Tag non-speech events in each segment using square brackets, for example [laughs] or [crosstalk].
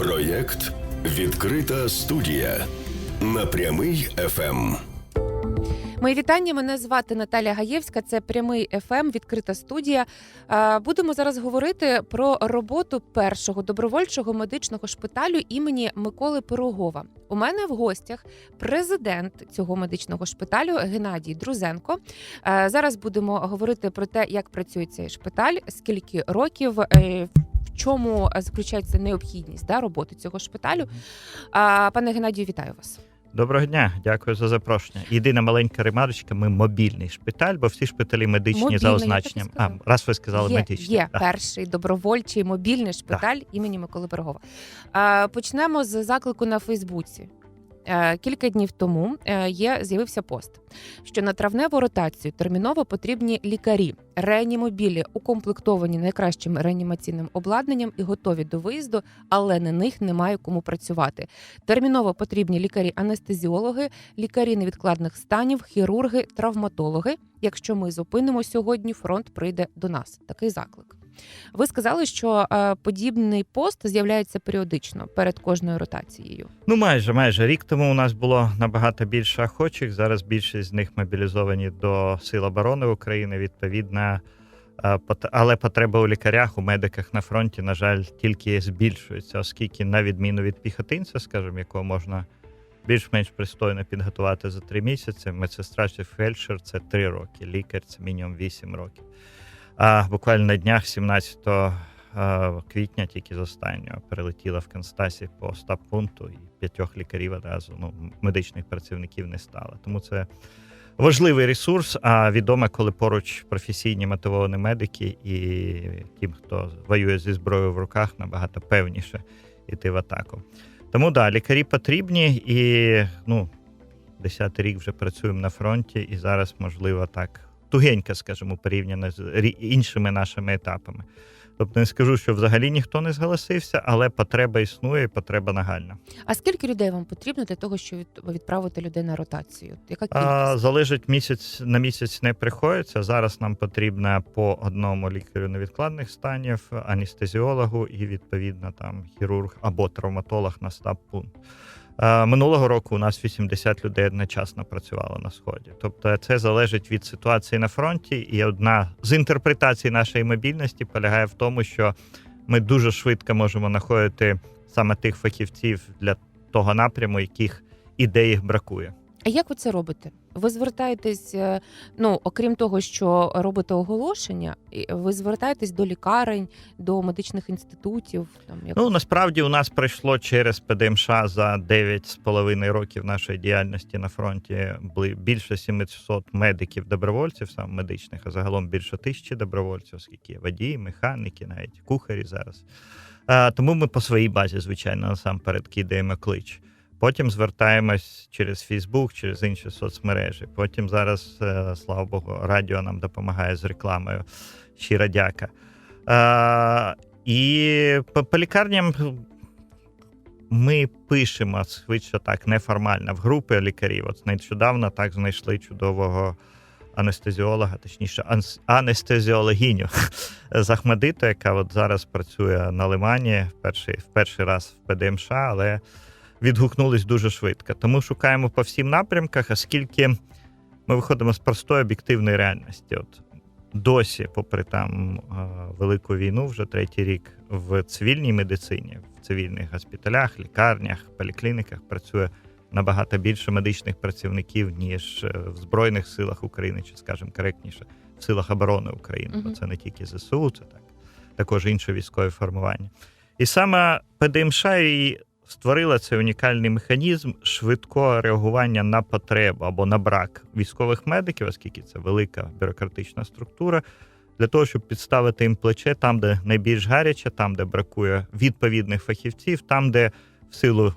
Проєкт Відкрита студія на прямий Ем. ФМ. Мої вітання. Мене звати Наталя Гаєвська. Це прямий ФМ, відкрита студія. Е, Будемо зараз говорити про роботу першого добровольчого медичного шпиталю імені Миколи Пирогова. У мене в гостях президент цього медичного шпиталю Геннадій Друзенко. Е, Зараз будемо говорити про те, як працює цей шпиталь, скільки років. Е, В чому заключається необхідність да, роботи цього шпиталю? А, Пане Геннадію, вітаю вас. Доброго дня, дякую за запрошення. Єдина маленька ремарочка, ми мобільний шпиталь, бо всі шпиталі медичні Мобільний, за так означенням. А, раз ви сказали є, медичні. Є так. перший добровольчий мобільний шпиталь імені Миколи Берегова. А, Почнемо з заклику на Фейсбуці. Е, Кілька днів тому е, є з'явився пост, що на травневу ротацію терміново потрібні лікарі, реанімобілі, укомплектовані найкращим реанімаційним обладнанням і готові до виїзду, але на них немає кому працювати. Терміново потрібні лікарі-анестезіологи, лікарі невідкладних станів, хірурги, травматологи. Якщо ми зупинимо сьогодні, фронт прийде до нас. Такий заклик. Ви сказали, що е, подібний пост з'являється періодично перед кожною ротацією. Ну, майже, майже рік тому у нас було набагато більше охочих. Зараз більшість з них мобілізовані до Сил оборони України. Відповідно, е, пот- але потреба у лікарях, у медиках на фронті, на жаль, тільки збільшується, оскільки, на відміну від піхотинця, скажімо, якого можна більш-менш пристойно підготувати за три місяці. Медсестра чи фельдшер це три роки, лікар це мінімум вісім років. А буквально на днях, 17 е, квітня, тільки з останнього перелетіла в Канстасі по стаб пункту, і п'ятьох лікарів одразу ну, медичних працівників не стало. Тому це важливий ресурс. А відомо, коли поруч професійні мотивовані медики і тим, хто воює зі зброєю в руках, набагато певніше йти в атаку. Тому да, лікарі потрібні, і ну, десятий рік вже працюємо на фронті, і зараз, можливо, так тугенько, скажімо, порівняно з іншими нашими етапами. Тобто не скажу, що взагалі ніхто не зголосився, але потреба існує, і потреба нагальна. А скільки людей вам потрібно для того, щоб відправити людей на ротацію? Яка кількість? А, залежить місяць на місяць не приходиться. Зараз нам потрібно по одному лікарю невідкладних станів, анестезіологу і відповідно там хірург або травматолог на стаб пункт. Е, Минулого року у нас 80 людей одночасно працювало на сході. Тобто це залежить від ситуації на фронті. І одна з інтерпретацій нашої мобільності полягає в тому, що ми дуже швидко можемо знаходити саме тих фахівців для того напряму, яких ідеїх бракує. А як ви це робите? Ви звертаєтесь, е, ну окрім того, що робите оголошення, ви звертаєтесь до лікарень, до медичних інститутів. Там як Ну насправді у нас пройшло через ПДМШ за 9,5 років нашої діяльності на фронті більше 700 медиків добровольців, саме медичних, а загалом більше тисячі добровольців, оскільки водії, механіки, навіть кухарі зараз. Тому ми по своїй базі, звичайно, насамперед кидаємо клич. Потім звертаємось через Фейсбук, через інші соцмережі. Потім зараз, е, слава Богу, радіо нам допомагає з рекламою. Щира дяка. Е, і по, по лікарням ми пишемо швидше так неформально в групи лікарів. От нещодавно так знайшли чудового анестезіолога, точніше, анестезіологиню з Ахмедиту, яка от зараз працює на Лимані в перший, в перший раз в ПДМШ, але відгукнулись дуже швидко. Тому шукаємо по всім напрямках, оскільки ми виходимо з простої об'єктивної реальності. От досі, попри там е, велику війну, вже третій рік в цивільній медицині, в цивільних госпіталях, лікарнях, поліклініках працює набагато більше медичних працівників, ніж е, в Збройних силах України, чи, скажімо, коректніше, в силах оборони України. Бо це не тільки ЗСУ, це так, також інші військові формування. І саме ПДМШ і створила цей унікальний механізм швидкого реагування на потребу або на брак військових медиків, оскільки це велика бюрократична структура, для того, щоб підставити їм плече там, де найбільш гаряче, там, де бракує відповідних фахівців, там, де в силу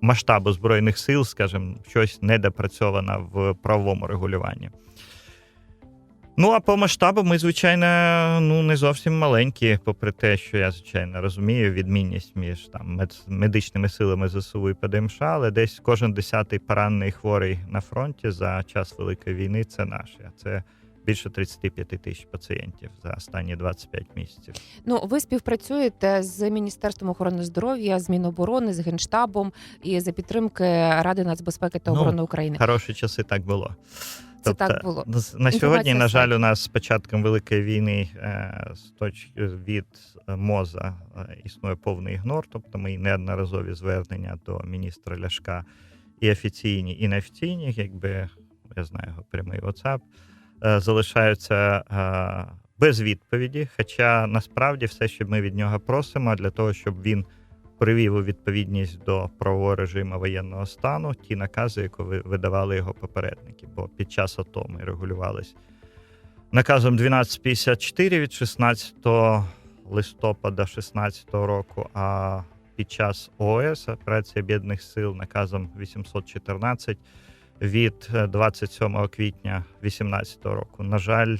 масштабу збройних сил, скажімо, щось недопрацьовано в правовому регулюванні. Ну, а по масштабу ми, звичайно, ну не зовсім маленькі, попри те, що я, звичайно, розумію відмінність між там мед- медичними силами ЗСУ і ПДМШ, але десь кожен десятий поранений хворий на фронті за час Великої війни це наш. А це більше 35 тисяч пацієнтів за останні 25 місяців. Ну, ви співпрацюєте з Міністерством охорони здоров'я, з Міноборони, з Генштабом і за підтримки Ради нацбезпеки та Ну, оборони України. Хороші часи так було. Це так було. На сьогодні, на жаль, у нас з початком великої війни е, з точки від е, МОЗа е, існує повний ігнор. Тобто мої неодноразові звернення до міністра Ляшка і офіційні, і неофіційні, якби я знаю його прямий WhatsApp, е, залишаються е, без відповіді. Хоча насправді все, що ми від нього просимо, для того, щоб він привів у відповідність до правового режиму воєнного стану ті накази, які ви- видавали його попередники. Бо під час АТО ми регулювались наказом 1254 від 16 листопада 16 року. А під час ООС операції об'єднаних сил наказом 814 від е, 27 квітня 18 року. На жаль,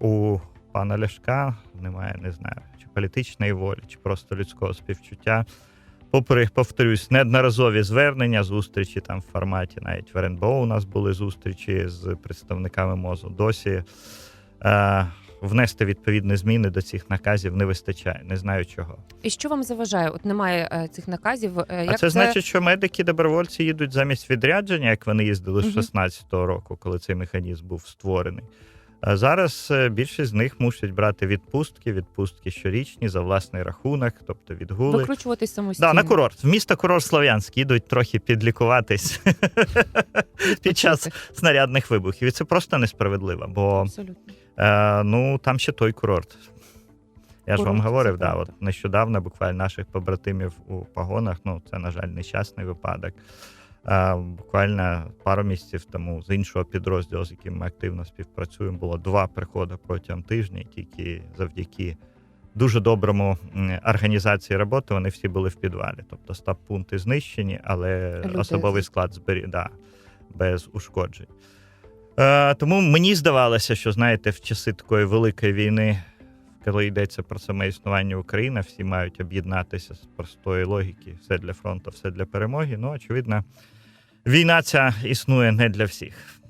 у пана Ляшка немає, не знаю, політичної волі, чи просто людського співчуття. Попри, повторюсь, неодноразові звернення, зустрічі там в форматі, навіть в РНБО у нас були зустрічі з представниками МОЗу. Досі е, внести відповідні зміни до цих наказів не вистачає. Не знаю чого. І що вам заважає? От немає е, цих наказів. е, А Як це, значить, що медики добровольці їдуть замість відрядження, як вони їздили з Мгм. 16-го року, коли цей механізм був створений. А зараз е, більшість з них мусять брати відпустки, відпустки щорічні за власний рахунок, тобто відгули. викручуватись самостійно? Да, на курорт. В місто курорт Слов'янськ їдуть трохи підлікуватись [laughs] під час снарядних вибухів. І це просто несправедливо, бо. Е, ну, там ще той курорт. Я ж вам говорив, да, от нещодавно буквально наших побратимів у погонах, ну це, на жаль, нещасний випадок. Е, буквально пару місяців тому з іншого підрозділу, з яким ми активно співпрацюємо, було два приходи протягом тижня, тільки завдяки дуже доброму організації роботи вони всі були в підвалі. Тобто стаб-пункти знищені, але Люди особовий склад збері... да, без ушкоджень. Е, тому мені здавалося, що знаєте, в часи такої великої війни, коли йдеться про саме існування України, всі мають об'єднатися з простої логіки: все для фронту, все для перемоги. Ну, очевидно, війна ця існує не для всіх.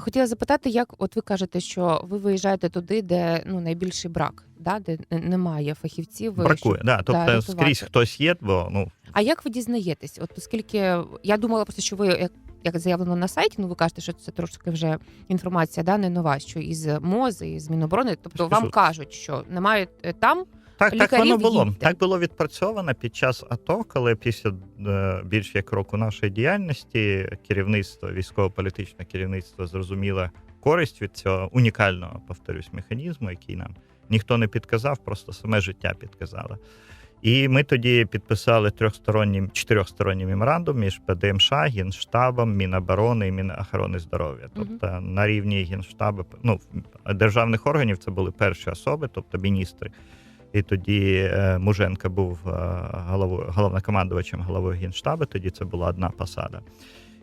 Хотіла запитати, як от ви кажете, що ви виїжджаєте туди, де ну найбільший брак, да? де немає фахівців. Бракує. щоб- Да, тобто рятувати. скрізь хтось є, бо ну А як ви дізнаєтесь? От оскільки я думала просто, що ви як. Як заявлено на сайті, ну ви кажете, що це трошки вже інформація да, не нова, що із МОЗ, і з Міноборони, тобто Скажу. вам кажуть, що немає е, там. Так, так воно було. їдьте. Так було відпрацьовано під час АТО, коли після е, більш як року нашої діяльності керівництво, військово-політичне керівництво зрозуміло користь від цього унікального, повторюсь, механізму, який нам ніхто не підказав, просто саме життя підказало. І ми тоді підписали трьохсторонній чотирьохсторонній меморандум між ПДМШ, Генштабом, Міноборони і Мінохорони здоров'я. Тобто на рівні Генштабу, ну державних органів це були перші особи, тобто міністри. І тоді е, Муженко був е, головою, головнокомандувачем головою Генштабу, тоді це була одна посада.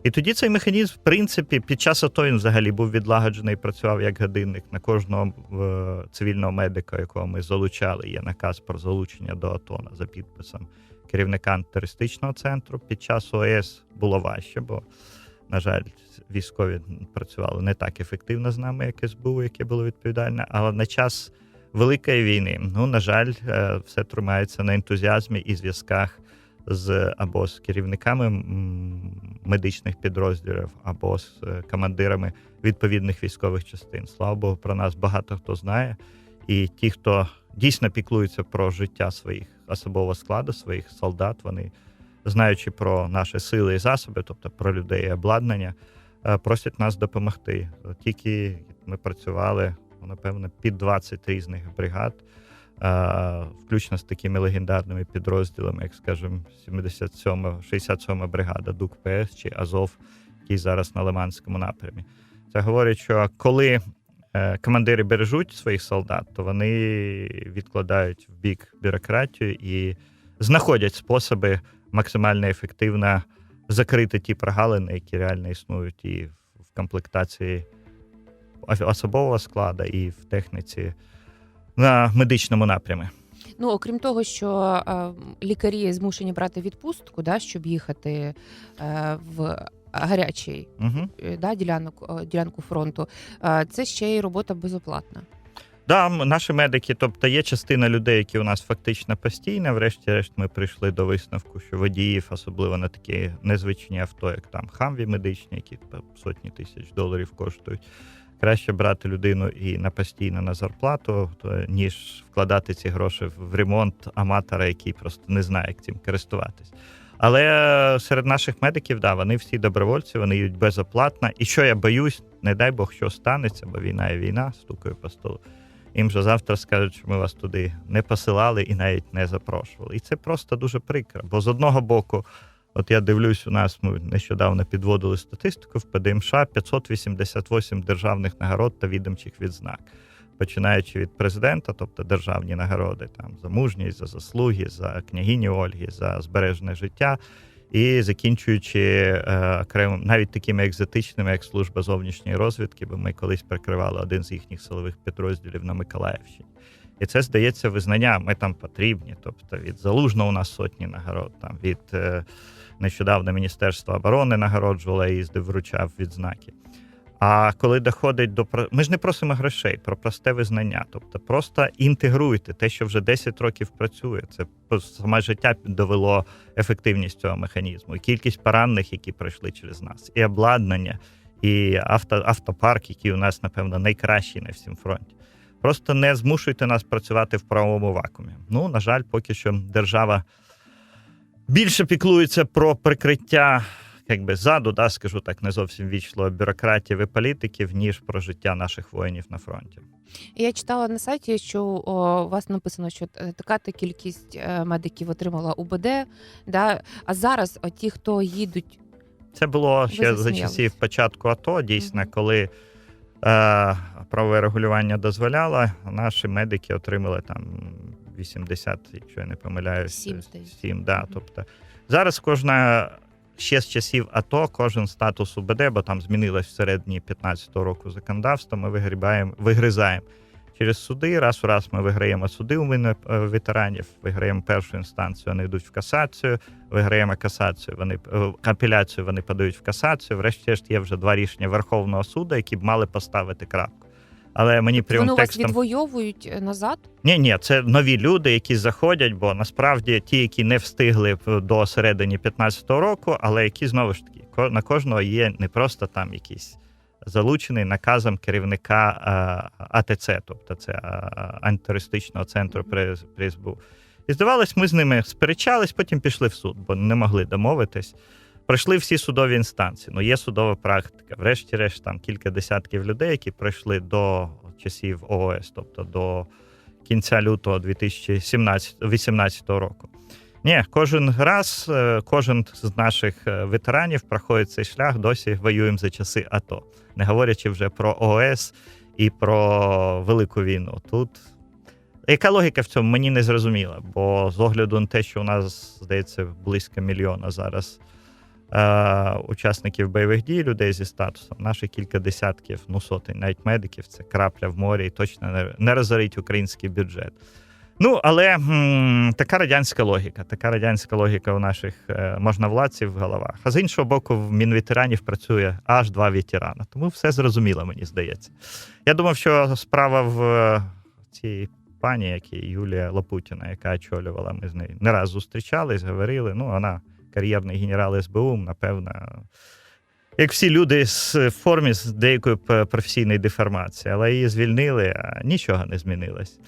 І тоді цей механізм, в принципі, під час АТО він взагалі був відлагоджений, працював як годинник. На кожного е, цивільного медика, якого ми залучали, є наказ про залучення до АТО за підписом керівника антитерористичного центру. Під час ОС було важче, бо, на жаль, військові працювали не так ефективно з нами, як СБУ, яке було відповідальне. Але на час Великої війни, ну, на жаль, е, все тримається на ентузіазмі і зв'язках з або з керівниками медичних підрозділів, або з е, командирами відповідних військових частин. Слава Богу, про нас багато хто знає. І ті, хто дійсно піклується про життя своїх особового складу, своїх солдат, вони, знаючи про наші сили і засоби, тобто про людей і обладнання, е, просять нас допомогти. Тільки ми працювали, ну, напевно, під 20 різних бригад, включно з такими легендарними підрозділами, як, скажімо, 77 67 бригада ДУК ПС чи Азов, який зараз на Лиманському напрямі. Це говорить, що коли е, командири бережуть своїх солдат, то вони відкладають в бік бюрократію і знаходять способи максимально ефективно закрити ті прогалини, які реально існують і в комплектації особового складу, і в техніці на медичному напрямі. Ну окрім того, що е, лікарі змушені брати відпустку, да, щоб їхати е, в гарячий Угу. да, ділянок, ділянку фронту, е, це ще й робота безоплатна. Да, наші медики, тобто є частина людей, які у нас фактично постійно. Врешті-решт, ми прийшли до висновку, що водіїв, особливо на такі незвичні авто, як там хамві медичні, які по сотні тисяч доларів коштують. Краще брати людину і на постійно на зарплату, ніж вкладати ці гроші в ремонт аматора, який просто не знає, як цим користуватись. Але е, серед наших медиків, да, вони всі добровольці, вони йдуть безоплатно. І що я боюсь, не дай Бог, що станеться, бо війна є війна, стукаю по столу. Їм же завтра скажуть, що ми вас туди не посилали і навіть не запрошували. І це просто дуже прикро. Бо з одного боку, от я дивлюсь, у нас ми нещодавно підводили статистику в ПДМШ 588 державних нагород та відомчих відзнак. Починаючи від президента, тобто державні нагороди там за мужність, за заслуги, за княгині Ольги, за збережене життя, і закінчуючи е, окремим, навіть такими екзотичними, як служба зовнішньої розвідки, бо ми колись прикривали один з їхніх силових підрозділів на Миколаївщині. І це здається визнання. Ми там потрібні. Тобто від залужного у нас сотні нагород, там від е, нещодавно Міністерства оборони нагороджувало, їздив, вручав відзнаки. А коли доходить до ми ж не просимо грошей про просте визнання, тобто просто інтегруйте те, що вже 10 років працює. Це саме життя довело ефективність цього механізму, і кількість поранених, які пройшли через нас, і обладнання, і авто, автопарк, який у нас, напевно, найкращий на всім фронті. Просто не змушуйте нас працювати в правовому вакуумі. Ну, на жаль, поки що держава більше піклується про прикриття якби ззаду, да, скажу так, не зовсім вічливо, бюрократів і політиків, ніж про життя наших воїнів на фронті. Я читала на сайті, що о, у вас написано, що е, така то кількість е, медиків отримала УБД. Да? А зараз о, ті, хто їдуть, Це було ще за часів початку АТО, дійсно, Мгм. коли е, правове регулювання дозволяло, наші медики отримали там 80, якщо я не помиляюсь, Сім, здається. 7, да, Мгм. тобто зараз кожна. Ще з часів АТО кожен статус УБД, бо там змінилось всередині 15-го року законодавство. Ми вигрібаємо, вигризаємо через суди. Раз у раз ми виграємо суди у е, ветеранів, виграємо першу інстанцію, вони йдуть в касацію, виграємо касацію, вони е, апеляцію, вони подають в касацію. Врешті-решт є вже два рішення Верховного суду, які б мали поставити крапку. Але мені вони прямим у вас текстом відвоюють е, назад. ні, ні, це нові люди, які заходять, бо насправді ті, які не встигли до середини 15-го року, але які знову ж таки на кожного є не просто там якийсь залучений наказом керівника АТЦ, тобто це антитерористичного центру при, при СБУ. І здавалось, ми з ними сперечались, потім пішли в суд, бо не могли домовитись. Пройшли всі судові інстанції. Ну, є судова практика. Врешті-решт, там кілька десятків людей, які пройшли до часів ООС, тобто до кінця лютого 2018 року. Ні, кожен раз, е, кожен з наших е, ветеранів проходить цей шлях, досі воюємо за часи АТО, не говорячи вже про ООС і про Велику війну. Тут яка логіка в цьому мені не зрозуміла, бо з огляду на те, що у нас здається близько мільйона зараз е, учасників бойових дій, людей зі статусом, наші кілька десятків, ну сотень, навіть медиків, це крапля в морі і точно не, не розорить український бюджет. Ну, але м, така радянська логіка, така радянська логіка у наших е, можновладців в головах. А з іншого боку, в Мінветеранів працює аж два ветерана. Тому все зрозуміло, мені здається. Я думав, що справа в е, цій пані, яка Юлія Лопутіна, яка очолювала, ми з нею не раз зустрічались, говорили. Ну, вона кар'єрний генерал СБУ, напевно. Як всі люди з формі з деякою професійної деформацією, але її звільнили, а нічого не змінилось.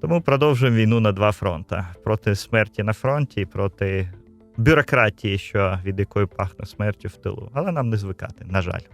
Тому продовжуємо війну на два фронти: проти смерті на фронті і проти бюрократії, що від якої пахне смертю в тилу. Але нам не звикати, на жаль.